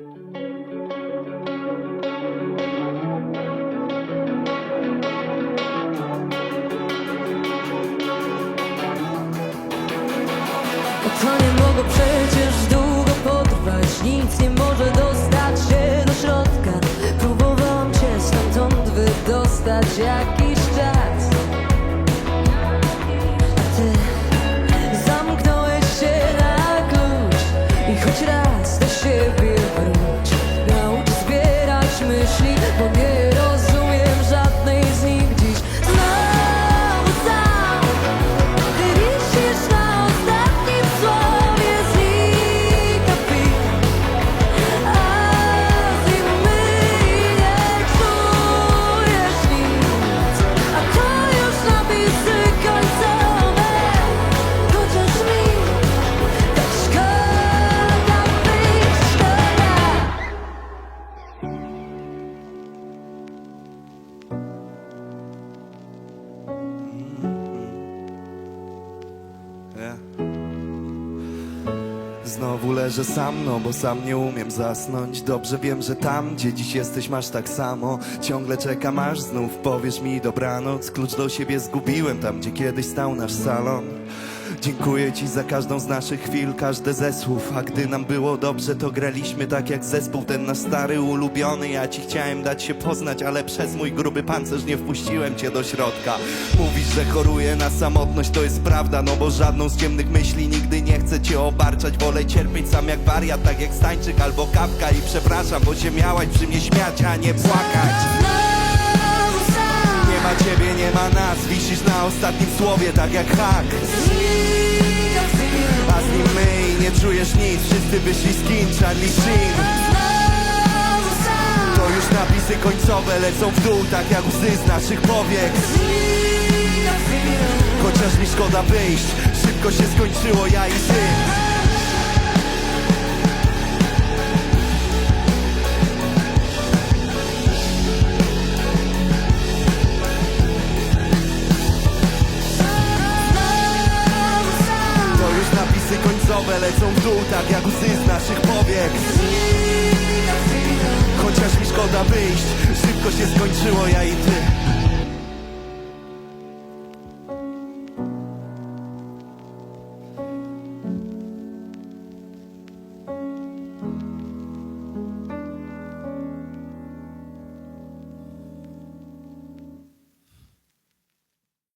To nie mogło przecież długo potrwać Nic nie może dostać się do środka. Próbowałam cię stamtąd wydostać jakiś czas Znowu leżę sam, no bo sam nie umiem zasnąć. Dobrze wiem, że tam, gdzie dziś jesteś, masz tak samo. Ciągle czekam, aż znów powiesz mi dobranoc. Klucz do siebie zgubiłem tam, gdzie kiedyś stał nasz salon Dziękuję ci za każdą z naszych chwil, każde ze słów. A gdy nam było dobrze, to graliśmy tak jak zespół. Ten nasz stary, ulubiony Ja ci chciałem dać się poznać, ale przez mój gruby pancerz nie wpuściłem cię do środka. Mówisz, że choruję na samotność, to jest prawda No bo żadną z ciemnych myśli nigdy nie chcę cię obarczać. Wolę cierpieć sam jak wariat, tak jak Stańczyk albo Kapka. I przepraszam, bo się miałaś przy mnie śmiać, a nie płakać ciebie, nie ma nas, wisisz na ostatnim słowie, tak jak hak. A z nim my i nie czujesz nic, wszyscy wyszli z kin, Charlie Sheen To już napisy końcowe lecą w dół, tak jak łzy z naszych powiek. Chociaż mi szkoda wyjść, szybko się skończyło ja i ty końcowe lecą w dół, tak jak łzy z naszych powiek. Chociaż mi szkoda wyjść, szybko się skończyło ja i ty